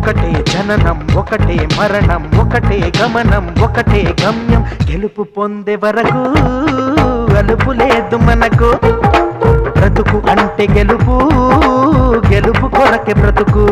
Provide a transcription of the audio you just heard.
ఒకటే జననం ఒకటే మరణం ఒకటే గమనం ఒకటే గమ్యం. గెలుపు పొందే వరకు అలుపు లేదు మనకు. బ్రతుకు అంటే గెలుపు గెలుపు కొరకే బ్రతుకు.